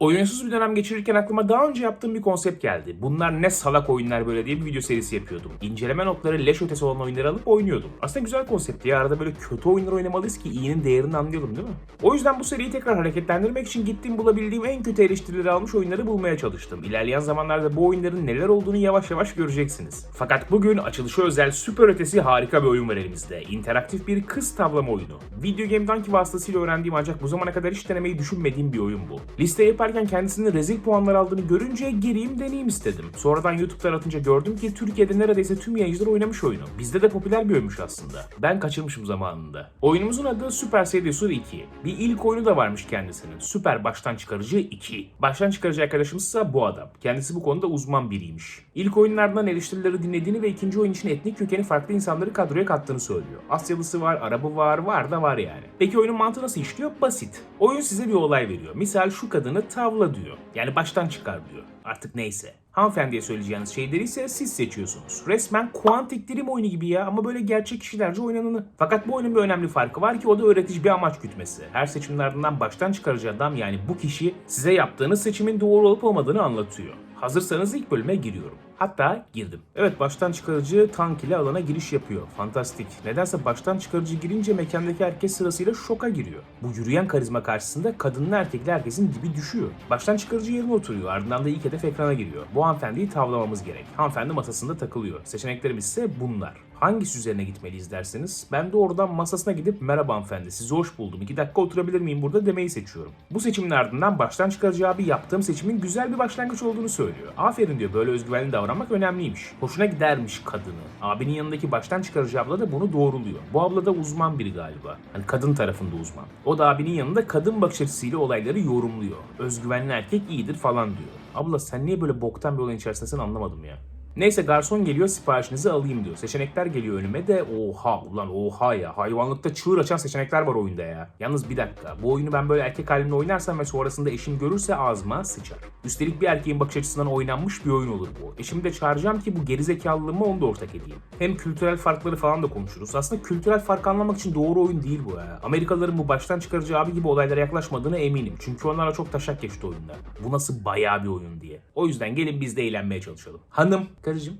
Oyunsuz bir dönem geçirirken aklıma daha önce yaptığım bir konsept geldi. Bunlar ne salak oyunlar böyle diye bir video serisi yapıyordum. İnceleme notları leş ötesi olan oyunları alıp oynuyordum. Aslında güzel konsept ya. Arada böyle kötü oyunlar oynamalıyız ki iyinin değerini anlayalım değil mi? O yüzden bu seriyi tekrar hareketlendirmek için gittiğim bulabildiğim en kötü eleştirileri almış oyunları bulmaya çalıştım. İlerleyen zamanlarda bu oyunların neler olduğunu yavaş yavaş göreceksiniz. Fakat bugün açılışı özel süper ötesi harika bir oyun var elimizde. İnteraktif bir kız tavlama oyunu. Video Game Donkey vasıtasıyla öğrendiğim ancak bu zamana kadar hiç denemeyi düşünmediğim bir oyun bu. Liste yaparken kendisinin rezil puanlar aldığını görünce gireyim deneyeyim istedim. Sonradan YouTube'dan atınca gördüm ki Türkiye'de neredeyse tüm yayıncılar oynamış oyunu. Bizde de popüler bir oyunmuş aslında. Ben kaçırmışım zamanında. Oyunumuzun adı Super Seducer 2. Bir ilk oyunu da varmış kendisinin. Süper Baştan Çıkarıcı 2. Baştan çıkarıcı arkadaşımız ise bu adam. Kendisi bu konuda uzman biriymiş. İlk oyunlardan eleştirileri dinlediğini ve ikinci oyun için etnik kökeni farklı insanları kadroya kattığını söylüyor. Asyalısı var, Arabı var, var da var yani. Peki oyunun mantığı nasıl işliyor? Basit. Oyun size bir olay veriyor. Misal şu kadını tavla diyor. Yani baştan çıkar diyor. Artık neyse. Hanımefendiye söyleyeceğiniz şeyleri ise siz seçiyorsunuz. Resmen kuantik dilim oyunu gibi ya ama böyle gerçek kişilerce oynananı. Fakat bu oyunun bir önemli farkı var ki o da öğretici bir amaç gütmesi. Her seçimin ardından baştan çıkarıcı adam yani bu kişi size yaptığınız seçimin doğru olup olmadığını anlatıyor. Hazırsanız ilk bölüme giriyorum. Hatta girdim. Evet baştan çıkarıcı tank ile alana giriş yapıyor. Fantastik. Nedense baştan çıkarıcı girince mekandaki herkes sırasıyla şoka giriyor. Bu yürüyen karizma karşısında kadınla erkekli herkesin dibi düşüyor. Baştan çıkarıcı yerine oturuyor. Ardından da ilk hedef ekrana giriyor. Bu hanımefendiyi tavlamamız gerek. Hanımefendi masasında takılıyor. Seçeneklerimiz ise bunlar. Hangisi üzerine gitmeliyiz derseniz ben de oradan masasına gidip merhaba hanımefendi sizi hoş buldum 2 dakika oturabilir miyim burada demeyi seçiyorum. Bu seçimin ardından baştan çıkarıcı abi yaptığım seçimin güzel bir başlangıç olduğunu söylüyor. Aferin diyor böyle özgüvenli davranmak önemliymiş. Hoşuna gidermiş kadını. Abinin yanındaki baştan çıkarıcı abla da bunu doğruluyor. Bu abla da uzman biri galiba. Hani kadın tarafında uzman. O da abinin yanında kadın bakış açısıyla olayları yorumluyor. Özgüvenli erkek iyidir falan diyor. Abla sen niye böyle boktan bir olayın içerisindesin anlamadım ya. Neyse garson geliyor siparişinizi alayım diyor. Seçenekler geliyor önüme de oha ulan oha ya. Hayvanlıkta çığır açan seçenekler var oyunda ya. Yalnız bir dakika bu oyunu ben böyle erkek halimle oynarsam ve sonrasında eşim görürse ağzıma sıçar. Üstelik bir erkeğin bakış açısından oynanmış bir oyun olur bu. Eşimi de çağıracağım ki bu gerizekalılığımı onu da ortak edeyim. Hem kültürel farkları falan da konuşuruz. Aslında kültürel fark anlamak için doğru oyun değil bu ya. Amerikalıların bu baştan çıkarıcı abi gibi olaylara yaklaşmadığına eminim. Çünkü onlara çok taşak geçti oyunda. Bu nasıl bayağı bir oyun diye. O yüzden gelin biz de eğlenmeye çalışalım. Hanım, karıcığım.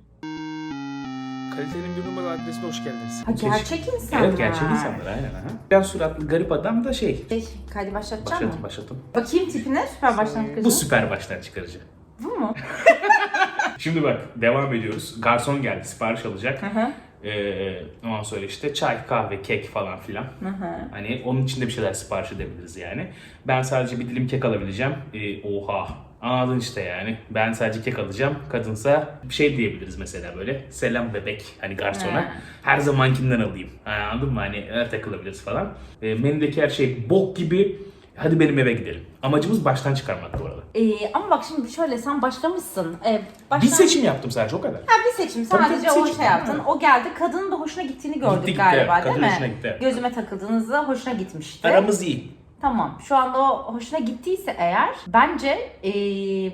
Kalitenin bir numara adresine hoş geldiniz. Ha, gerçek insanlar. Evet gerçek insanlar aynen. Aha. Biraz suratlı garip adam da şey. Şey, kaydı başlatacağım Başlatın mı? başlatın. Bakayım tipine süper baştan Bu süper baştan çıkarıcı. Bu mu? Şimdi bak devam ediyoruz. Garson geldi sipariş alacak. Hı hı. Ee, ondan sonra işte çay, kahve, kek falan filan. Hı hı. Hani onun içinde bir şeyler sipariş edebiliriz yani. Ben sadece bir dilim kek alabileceğim. Ee, oha. Anladın işte yani. Ben sadece kek alacağım. Kadınsa bir şey diyebiliriz mesela böyle. Selam bebek. Hani garsona. Ha. Her zamankinden alayım. Anladın mı? Hani öyle takılabiliriz falan. Ee, menüdeki her şey bok gibi. Hadi benim eve gidelim. Amacımız baştan çıkarmak bu arada. Ee, ama bak şimdi şöyle sen başlamışsın. Ee, baştan... Bir seçim yaptım sadece o kadar. Ha bir seçim. Tabii, Sadece tabii, o seçim. şey yaptın. O geldi. Kadının da hoşuna gittiğini gördük Gitti, gitti, galiba evet. değil Kadın mi? hoşuna gitti, evet. Gözüme takıldığınızda hoşuna gitmişti. Aramız iyi. Tamam. Şu anda o hoşuna gittiyse eğer bence ee,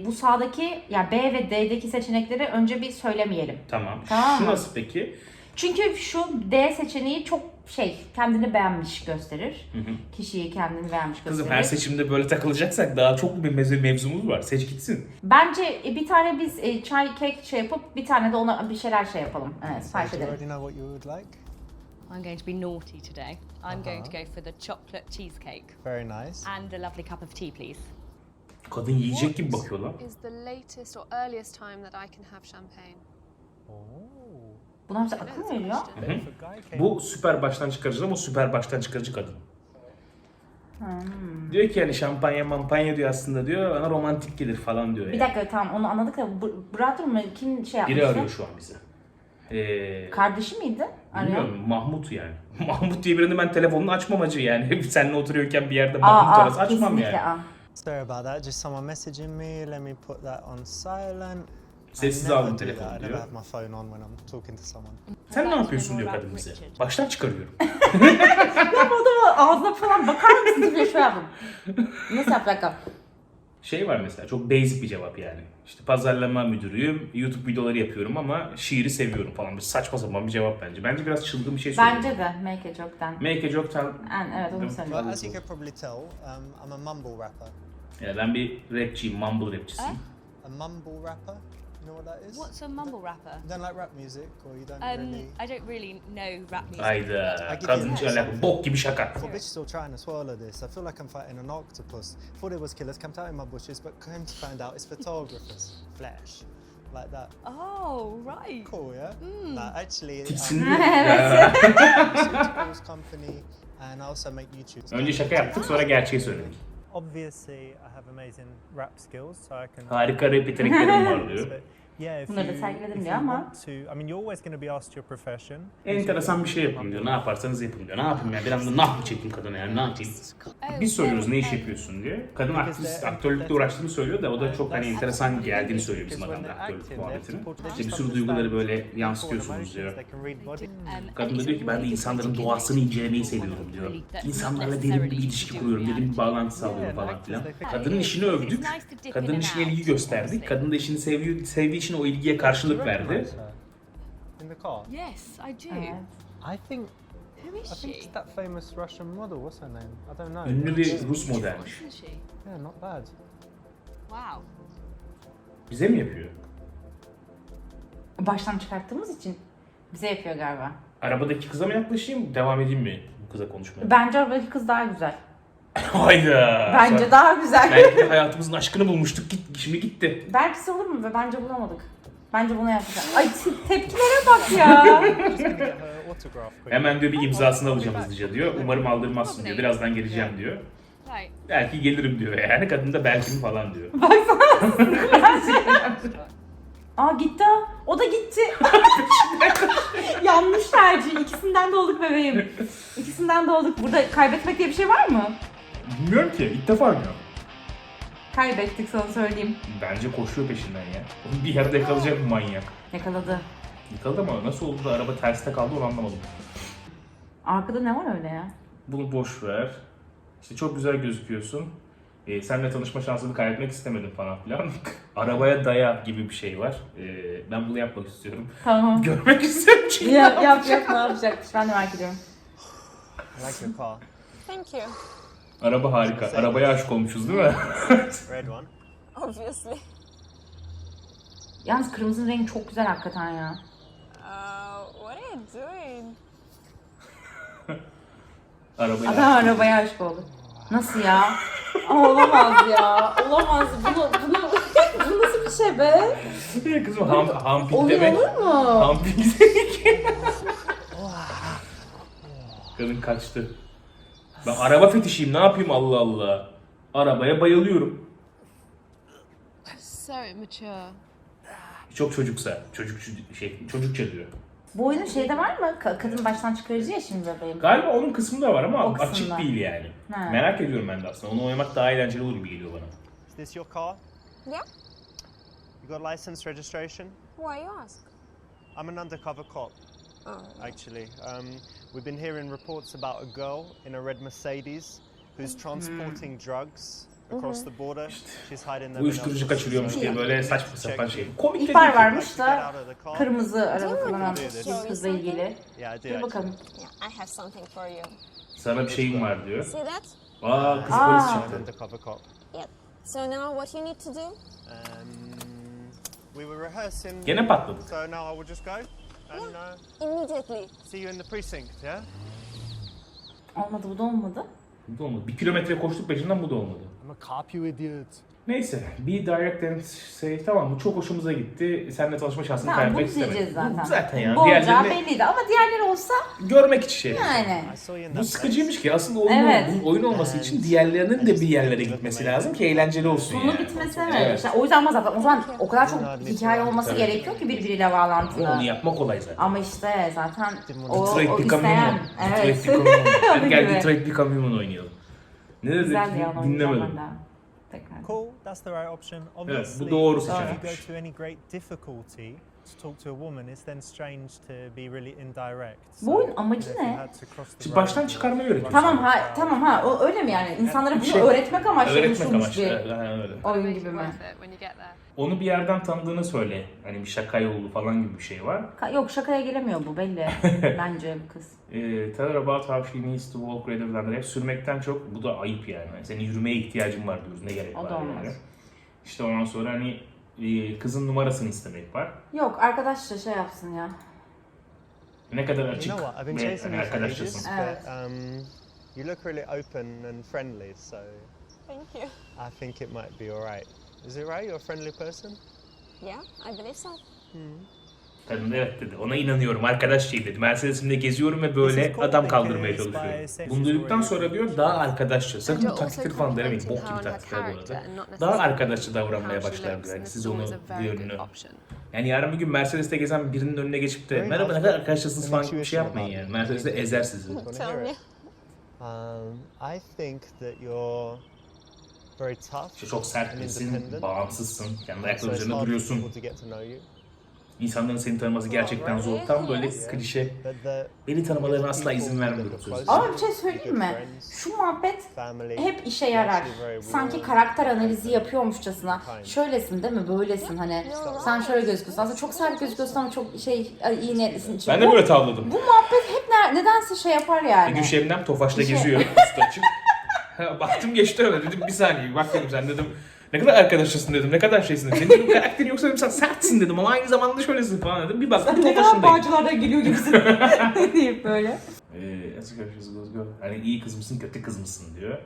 bu sağdaki ya B ve D'deki seçenekleri önce bir söylemeyelim. Tamam. Tamam Şu mı? nasıl peki? Çünkü şu D seçeneği çok şey kendini beğenmiş gösterir. Kişiyi kendini beğenmiş gösterir. Kızım her seçimde böyle takılacaksak daha çok bir mevzu, mevzumuz var. Seç gitsin. Bence e, bir tane biz e, çay kek şey yapıp bir tane de ona bir şeyler şey yapalım. Evet, sipariş edelim. I'm going to be naughty today. I'm going to go for the chocolate cheesecake Very nice. and a lovely cup of tea, please. Kadın yiyecek gibi bakıyor lan. is the latest or earliest time that I can have champagne? Bunlar bize akıl mı veriyor? question. If a guy came Bu süper baştan çıkarıcı ama süper baştan çıkarıcı kadın. Diyor ki yani şampanya mampanya diyor aslında diyor bana romantik gelir falan diyor. Bir yani. dakika tamam onu anladık da bu- Brother mı kim şey yapmıştı? Biri arıyor şu an bizi. Ee, Kardeşi miydi? Bilmiyorum Mahmut yani. Mahmut diye birini ben telefonunu açmam acı yani. Seninle oturuyorken bir yerde Mahmut aa, arası açmam yani. aa. Sorry about that. Just someone messaging me. Let me put that on silent. Sessiz aldım telefonu that. I never diyor. have my phone on when I'm talking to someone. Sen ne yapıyorsun diyor kadın bize. Baştan çıkarıyorum. Ya bu adamın ağzına falan bakar mısın diye şey yaptım. Nasıl yap bir dakika? Şey var mesela çok basic bir cevap yani. İşte pazarlama müdürüyüm, YouTube videoları yapıyorum ama şiiri seviyorum falan. Bir saçma sapan bir cevap bence. Bence biraz çılgın bir şey söylüyor. Bence de make a joke'den. Make a joke tell... En, evet onu Well, söylüyorum. as you could probably tell, um, I'm a mumble rapper. Ya ben bir rapçiyim, mumble rapçisiyim. A mumble rapper. You know what that is? What's a mumble rapper? You don't like rap music, or you don't Um, really. I don't really know rap music. Hayda, I kadın give you- alakalı bok gibi şaka. Well, bitches all trying to swallow this. I feel like I'm fighting an octopus. Thought it was killers camped out in my bushes, but came to find out it's photographers. Flash. Like that. Oh, right. Cool, yeah? Nah, actually, Tiksindi. I'm a company, and I also make YouTube. Önce şaka yaptık sonra gerçeği söyledik. Obviously, I have amazing rap skills, so I can. Harika rap yeteneklerim var diyor. Bunları da sergiledim diyor ama- want to, I mean, you're always going to be asked your profession. Enteresan bir şey yapın diyor. Ne yaparsanız yapın diyor. Ne yapayım ya? Bir anda nah mı çekeyim kadına yani ne yapayım? Biz soruyoruz ne iş yapıyorsun diye. Kadın aktivist, aktörlükle uğraştığını söylüyor da o da çok hani enteresan geldiğini söylüyor bizim adamda aktörlük muhabbetinin. İşte bir sürü duyguları böyle yansıtıyorsunuz diyor. Kadın da diyor ki ben de insanların doğasını incelemeyi seviyorum diyor. İnsanlarla derin bir ilişki kuruyorum, derin bir bağlantı sağlıyorum falan filan. Kadının işini övdük, kadının işine ilgi gösterdik. Kadın da işini sevdiği, sevdiği için o ilgiye karşılık verdi. Yes, I do. I think Who I is think she? it's that famous Russian model. What's her name? I don't know. Ünlü bir Rus modelmiş. Isn't she? Yeah, not bad. Wow. Bize mi yapıyor? Baştan çıkarttığımız için bize yapıyor galiba. Arabadaki kıza mı yaklaşayım, devam edeyim mi bu kıza konuşmaya? Bence arabadaki kız daha güzel. Hayda! Bence Sen- daha güzel. Belki de hayatımızın aşkını bulmuştuk, git, şimdi gitti. Belki olur mu be? Bence bulamadık. Bence bunu yapacağız. Ay te- tepkilere bak ya. Hemen diyor bir imzasını alacağım hızlıca diyor. Umarım aldırmazsın diyor. Birazdan geleceğim diyor. Belki gelirim diyor yani. Kadın da belki mi falan diyor. Aa gitti ha. O da gitti. Yanlış tercih. İkisinden de olduk bebeğim. İkisinden de olduk. Burada kaybetmek diye bir şey var mı? Bilmiyorum ki. İlk defa oynuyor. Kaybettik sana söyleyeyim. Bence koşuyor peşinden ya. Onu bir yerde yakalayacak bu manyak. Yakaladı. Yakaladı ama nasıl oldu da araba terste kaldı onu anlamadım. Arkada ne var öyle ya? Bunu boş ver. İşte çok güzel gözüküyorsun. Ee, seninle tanışma şansını kaybetmek istemedim falan filan. Arabaya daya gibi bir şey var. Ee, ben bunu yapmak istiyorum. Tamam. Görmek istiyorum çünkü. yap yap yap ne yapacakmış ben de merak ediyorum. I like your car. Thank you. Araba harika. Arabaya aşık olmuşuz değil mi? Red one. Obviously. Yalnız kırmızının rengi çok güzel hakikaten ya. Uh, what are you doing? Arabaya Adam arabaya aşık oldu. Nasıl ya? Aa, olamaz ya. Olamaz. Bunu, bunu, bu nasıl bir şey be? Kızım ham, hampik Oluyor demek. olur mu? Hampik demek. Kadın kaçtı. Ben araba fetişiyim ne yapayım Allah Allah. Arabaya bayılıyorum. So immature. Çok çocuksa, çocuk şey, çocukça diyor. Bu oyunun şeyde var mı? Ka- kadın baştan çıkarıcı ya şimdi bebeğim. Galiba onun kısmı da var ama O açık değil yani. Ha. Merak ediyorum ben de aslında. Onu oynamak daha eğlenceli olur gibi geliyor bana. Is this your car? Yeah? You got license registration? Why you ask? I'm an undercover cop, Oh. actually. Um, we've been hearing reports about a girl in a red Mercedes who's transporting drugs across the border. She's hiding them in Uyuşturucu kaçırıyormuş diye böyle saçma sapan şey. Komik de İhbar değil varmış da kırmızı araba kullanan kızla ilgili. Yeah, I do Dur actually. bakalım. Yeah, I have something for you. Sana bir şeyim var diyor. See that? Aa kız Aa. polis I'm an çıktı. undercover cop. Yep. So now what you need to do? Um, we were rehearsing. Gene patladık. So now I will just go and uh, Immediately. see you in the precinct, yeah? Olmadı bu da olmadı. Bu da olmadı. Bir kilometre koştuk peşinden bu da olmadı. I'm a cop, you idiot. Neyse. Be direct and say tamam bu çok hoşumuza gitti. Seninle tanışma şansını Tamam bunu kaybetmek diyeceğiz istemedim. zaten. Bu zaten ya. Bu olacağı Diğerlerini belliydi ama diğerleri olsa görmek için şey. yani. Bu sıkıcıymış ki aslında oyun, Evet. bu oyun olması için diğerlerinin de bir yerlere gitmesi lazım ki eğlenceli olsun Sonu yani. bitmesi evet. Evet. İşte o yüzden ama zaten o zaman o kadar çok hikaye olması Tabii. gerekiyor ki birbiriyle bağlantılı. onu yapmak kolay zaten. Ama işte zaten o, Detroit o Become isteyen. Human. Evet. Detroit Become Human. Hadi gel gibi. Detroit Become Human oynayalım. Ne dedi? Dinlemedim. ben de. Tekrar. Cool, that's the right option. bu Obviously, doğru if you seçenekmiş. go to any great difficulty to talk to a woman, it's then strange to be really indirect. Bu oyun amacı ne? Şimdi baştan çıkarmayı öğretiyor. Tamam ha tamam ha o öyle mi yani? İnsanlara bunu Şey, öğretmek amaçlı Öğretmek oluşturmuş amaçlı. bir aynen öyle. oyun gibi mi? Worth it when you get there. Onu bir yerden tanıdığını söyle. Hani bir şaka yolu falan gibi bir şey var. Ka- Yok şakaya gelemiyor bu belli. Bence bu kız. Ee, tell her about how she needs to walk rather than hep sürmekten çok bu da ayıp yani. Yani Senin yürümeye ihtiyacın var diyoruz. Ne gerek O var da olmaz. yani. İşte ondan sonra hani e, kızın numarasını istemek var. Yok arkadaşça şey yapsın ya. Ne kadar You açık know what? I've been ve chasing hani you for ages, arkadaşçasın. Evet. but um, you look really open and friendly, so Thank you. I think it might be alright. Is it right? You're a friendly person? Yeah, I believe so. Kadın evet dedi. Ona inanıyorum. Arkadaş şey dedi. Mercedes'imde geziyorum ve böyle adam kaldırmaya çalışıyorum. Bunu duyduktan sonra diyor daha arkadaşça. Sakın bu taktikleri falan denemeyin. Bok gibi taktikler bu arada. Daha arkadaşça davranmaya başlar diyor. Yani siz onu good option. Yani yarın bir gün Mercedes'te gezen birinin önüne geçip de merhaba ne kadar arkadaşlasınız falan bir şey yapmayın yani. Mercedes'te ezer sizi. Um, I think that you're very tough. Çok sert independent. bağımsızsın, kendi ayakları üzerinde duruyorsun. İnsanların seni tanıması gerçekten zor. Tam böyle klişe. Beni tanımalarına asla izin vermiyorum sözü. Ama bir şey söyleyeyim mi? Şu muhabbet hep işe yarar. Sanki karakter analizi yapıyormuşçasına. Şöylesin değil mi? Böylesin hani. Sen şöyle gözüküyorsun. Aslında çok sert gözüküyorsun ama çok şey iyi niyetlisin. için. Ben de Bu- böyle tavladım. Bu muhabbet hep ne- nedense şey yapar yani. Bir gün Şebnem Tofaş'la Bir şey- geziyor açık. Ha, Baktım geçti öyle dedim bir saniye bak dedim sen dedim ne kadar arkadaşlısın dedim ne kadar şeysin dedim. Senin dedim karakterin yoksa dedim sen sertsin dedim ama aynı zamanda şöylesin falan dedim. Bir baktım ne kadar Tofaş'ındayım. bağcılardan geliyor gibisin deyip böyle. Ee, nasıl görüşürüz Gozgo? Hani iyi kız mısın kötü kız mısın diyor.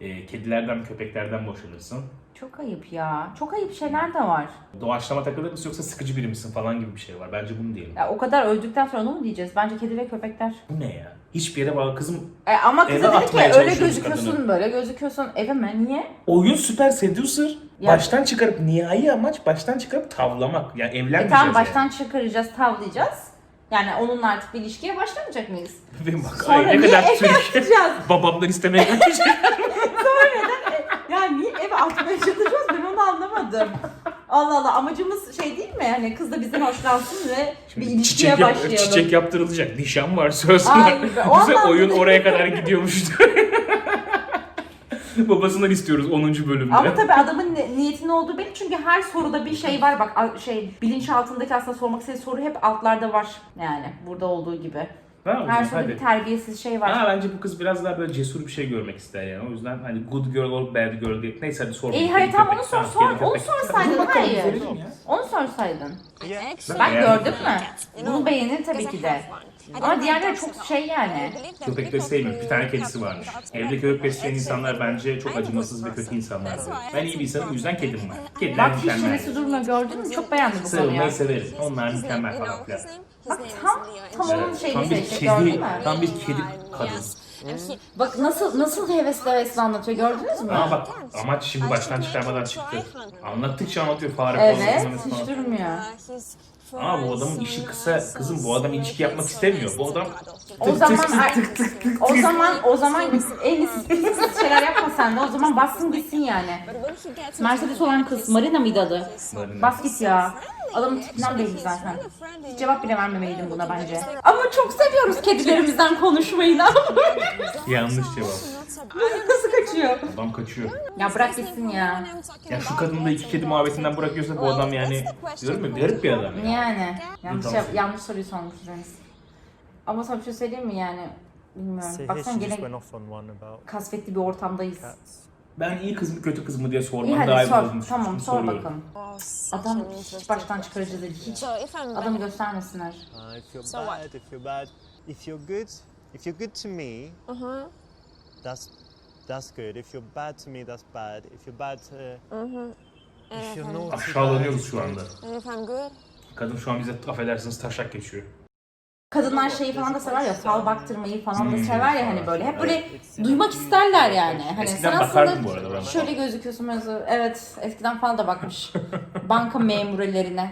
Ee, kedilerden köpeklerden boşanırsın. Çok ayıp ya. Çok ayıp şeyler de var. Doğaçlama takılır mısın yoksa sıkıcı biri misin falan gibi bir şey var. Bence bunu diyelim. Ya o kadar öldükten sonra onu mu diyeceğiz? Bence kedi ve köpekler. Bu ne ya? Hiçbir yere bağlı kızım. E, ama Eve kıza dedi ki atmaya öyle çalışıyoruz gözüküyorsun kadını." böyle gözüküyorsun. Eve mi? Niye? Oyun süper seducer. Ya- Baştan çıkarıp nihai amaç baştan çıkarıp tavlamak. Yani E evlenmeyeceğiz tamam yani. baştan çıkaracağız, tavlayacağız. Yani onunla artık bir ilişkiye başlamayacak mıyız? Ve bak Sonra ay ne niye kadar eve Türk. atacağız? Babamdan istemeye gelmeyecek. Yani niye eve atmaya çalışıyoruz ben onu anlamadım. Allah Allah amacımız şey değil mi? Hani kız da bizden hoşlansın ve bir ilişkiye çiçek, yap- başlayalım. çiçek yaptırılacak. Nişan var söz var. be- o Bize anlamda oyun değil. oraya kadar gidiyormuş. Babasından istiyoruz 10. bölümde. Ama tabii adamın ni- niyetinin olduğu belli çünkü her soruda bir şey var bak a- şey bilinç altındaki aslında sormak istediği soru hep altlarda var yani burada olduğu gibi. Tamam, Her soruda hadi. bir terbiyesiz şey var. Ha, bence bu kız biraz daha böyle cesur bir şey görmek ister yani. O yüzden hani good girl or bad girl diye. Neyse hadi sorma. İyi hayır tamam onu sor sor onu köpek. sorsaydın hayır. Onu sorsaydın. Bak Yani- gördün mü? Bunu beğenir tabii ki de. Ama diğerleri çok şey yani. believe that Köpek people besleyemiyor. Bir tane who kedisi varmış. Evde köpek besleyen insanlar bence çok acımasız ve kötü insanlar. Ben iyi bir insanım o yüzden kedim var. Kediler Bak hiç mükemmel. çenesi durmuyor gördün mü? Çok beğendim bu konuyu. Sarılmayı severim. Onlar mükemmel falan filan. Bak tam tam onun she- şeyini Tam bir seçti gördün kedi, mü? tam bir kedi kadın. Bak nasıl nasıl hevesli hevesli anlatıyor gördünüz mü? Ama bak amaç şimdi baştan çıkarmadan çıktı. Anlattıkça anlatıyor fare Evet pozlaması hiç falan. durmuyor. Ama bu adamın işi kısa. Kızım bu adam ilişki yapmak istemiyor. Bu adam O zaman o zaman o zaman en iyisi şeyler yapma sen de o zaman bassın gitsin yani. Mercedes olan kız Marina mıydı adı? Bas git ya. Adamın tipinden belli zaten. Hiç cevap bile vermemeliydim buna bence. Ama çok seviyoruz kedilerimizden konuşmayı. Yapayım? Yanlış cevap. Nasıl kaçıyor? Adam kaçıyor. Ya bırak gitsin ya. Ya şu kadını da iki kedi muhabbetinden bırakıyorsa bu adam yani diyorum ya garip bir adam. ya. Yani yanlış Tamam. yanlış soruyu sormuşuz Deniz. Ama sana bir şey söyleyeyim mi yani? Bilmiyorum. Baksana gene kasvetli bir ortamdayız. Ben iyi kız mı kötü kız mı diye İyi sormam daha hadi iyi sor. olduğunu Tamam düşünmüştüm. sor Soruyorum. bakalım. Adam hiç baştan çıkarıcı değil. Hiç So if I'm adamı göstermesinler. Uh, if you're So what? bad, if you're bad, if you're good, if you're good to me, uh-huh, that's that's good. If you're bad to me, that's bad. If you're bad to, uh-huh. İf you're naughty, bad, Aşağılanıyoruz şu anda. and if I'm good, Kadın şu an bize affedersiniz taşak geçiyor. Kadınlar şeyi falan da sever ya, fal baktırmayı falan da Hmm. sever ya hani böyle. Hep böyle duymak isterler yani. Hani Eskiden sen bakardım bu aslında arada ben. şöyle gözüküyorsun mesela. Evet, eskiden falan da bakmış. Banka memurlarine.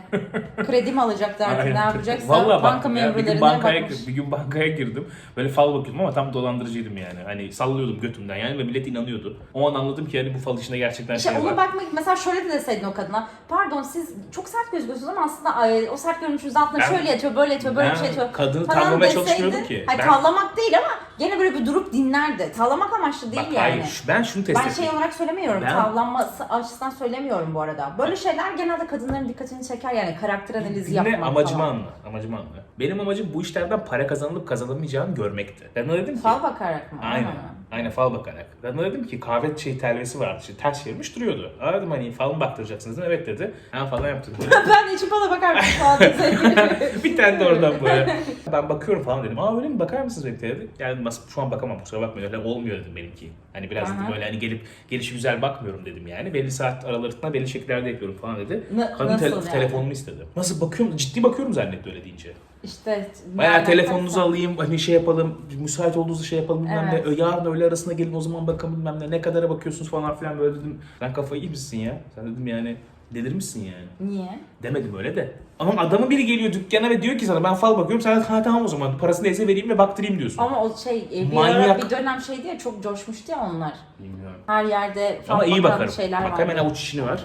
Kredi mi alacaklar artık ne Aynen. yapacaksa Vallahi banka baktım ya. Bir gün memurlarine bankaya, bakmış. bir gün bankaya girdim. Böyle fal bakıyordum ama tam dolandırıcıydım yani. Hani sallıyordum götümden yani ve millet inanıyordu. O an anladım ki hani bu fal işinde gerçekten İşte şey ona var. bakmak mesela şöyle de deseydin o kadına. Pardon siz çok sert gözüküyorsunuz ama aslında ay, o sert görünüşünüz altında Ben- şöyle yatıyor, böyle yatıyor, böyle bir şey Ben yatıyor. Kadını falan tavlamaya deseydin- çalışmıyordum ki. Hayır Ben- tavlamak değil ama gene böyle bir durup dinlerdi. Tavlamak amaçlı değil Bak yani. hayır ben şunu test Ben ettim. şey olarak söylemiyorum, Ben- tavlanması açısından söylemiyorum bu arada. Böyle şeyler genelde kadınların dikkatini çeker yani karakter analizi yapmak amacımı falan. anla. Amacımı anla. Benim amacım bu işlerden para kazanılıp kazanamayacağını görmekti. Ben ona dedim ki... Fal bakarak mı? Aynen. Aynen fal bakarak. Ben ona dedim ki kahve şey telvesi vardı. İşte ters çevirmiş duruyordu. Dedim hani fal mı baktıracaksınız dedim. Evet dedi. Ha falan yaptım ben de içip bana bakar mısın falan bir tane de oradan böyle. Ben bakıyorum falan dedim. Aa öyle mi bakar mısınız bekle dedi. Yani şu an bakamam kusura bakmayın öyle olmuyor dedim benimki. Hani biraz dedim Aha. böyle hani gelip gelişi güzel bakmıyorum dedim yani. Belli saat aralarında belli şekillerde yapıyorum falan dedi. Na- Kadın nasıl tele- yani? telefonumu istedi. Nasıl bakıyorum ciddi bakıyorum zannetti öyle deyince. işte. Bayağı telefonunuzu alayım hani şey yapalım müsait olduğunuzda şey yapalım bilmem Evet. ne. Yarın öğle arasında gelin o zaman bakalım bilmem ne. Ne kadara bakıyorsunuz falan filan böyle dedim. Ben kafayı yemişsin ya. Sen dedim yani delirmişsin yani. Niye? Demedim öyle de. Ama adamın biri geliyor dükkana ve diyor ki sana ben fal bakıyorum. Sen ha tamam o zaman parasını neyse vereyim ve baktırayım diyorsun. Ama o şey e, bir, Manyak. bir dönem şeydi ya çok coşmuştu ya onlar. Bilmiyorum. Her yerde fal Ama iyi bakarım. şeyler Bak hemen avuç içini var.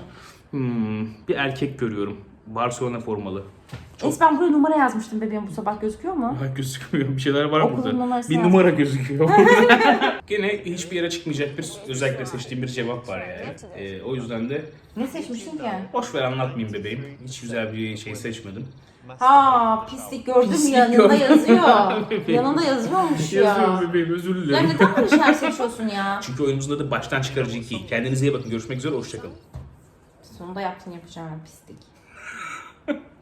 Hmm, bir erkek görüyorum. Barcelona formalı. Çok- Es ben buraya numara yazmıştım bebeğim bu sabah gözüküyor mu? Ha, gözükmüyor. Bir şeyler var Okulun burada. Bir yazdım. numara gözüküyor. Gene hiçbir yere çıkmayacak bir özellikle seçtiğim bir cevap var yani. Ee, o yüzden de Ne seçmiştin ki? boş ver anlatmayayım bebeğim. Hiç güzel bir şey seçmedim. Ha pislik gördüm Pislik yanında gördüm. yazıyor. Yanında yazıyormuş ya. Yazıyorum bebeğim özür Ya dilerim. neden böyle şeyler seçiyorsun ya? Çünkü oyunumuzun adı baştan çıkarıcı 2. Kendinize iyi bakın. Görüşmek üzere. Hoşçakalın. Sonunda yaptın yapacağım pislik.